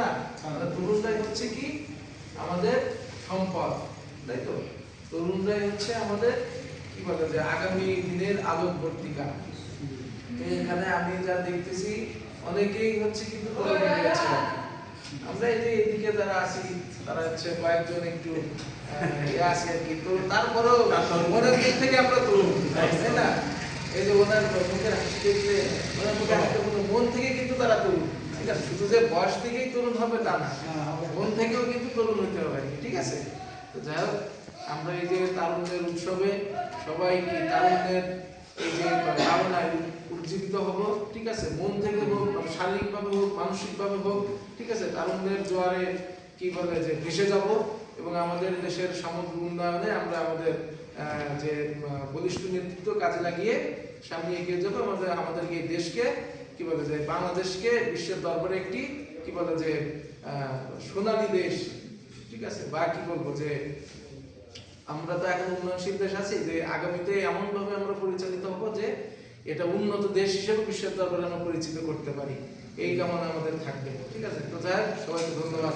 না তরুণরাই হচ্ছে কি? আমাদের সম্পদ, তাই তো? তরুণরাই হচ্ছে আমাদের, কি বলে যে, আগামী দিনের আলোক বর্তিকা এখানে আমি যা দেখতেছি, অনেকেই হচ্ছে কিন্তু। আমরা এই যে এদিকে যারা আছি, তারা হচ্ছে কয়েকজন একটু ইয়ে আছে আর কি। তো তারপরেও মনের দিক থেকে আমরা তরুণ, তাই না? এই যে ওনার মুখের হাসি দেখলে, ওনার মুখে হাসি কোনো মন থেকে কিন্তু তারা আছে শুধু যে বয়স থেকেই তরুণ হবে তা না মন থেকেও কিন্তু তরুণ হতে হবে ঠিক আছে? তো যাই হোক আমরা এই যে তারুণ্যের উৎসবে সবাই কি তারুণ্যের এই যে ভাবনায় উজ্জীবিত হব ঠিক আছে? মন থেকে হোক শারীরিকভাবে হোক মানসিকভাবে হোক ঠিক আছে? তারুণ্যের জোয়ারে কি বলে যে ভেসে যাব এবং আমাদের দেশের সমগ্র উন্নয়নে আমরা আমাদের আহ, যে বলিষ্ঠ নেতৃত্ব কাজে লাগিয়ে সামনে এগিয়ে যাব আমাদের আমাদেরকে এই দেশকে কি বলে যে বাংলাদেশকে বিশ্বের দরবারে একটি কি বলে যে সোনালী দেশ। ঠিক আছে? বা কি বলব যে আমরা তো এখন উন্নয়নশীল দেশ আছি যে আগামীতে এমন ভাবে আমরা পরিচালিত হব যে এটা উন্নত দেশ হিসেবে বিশ্বের দরবারে আমরা পরিচিত করতে পারি। এই কামনা আমাদের থাকবে। ঠিক আছে? তো হোক, সবাইকে ধন্যবাদ।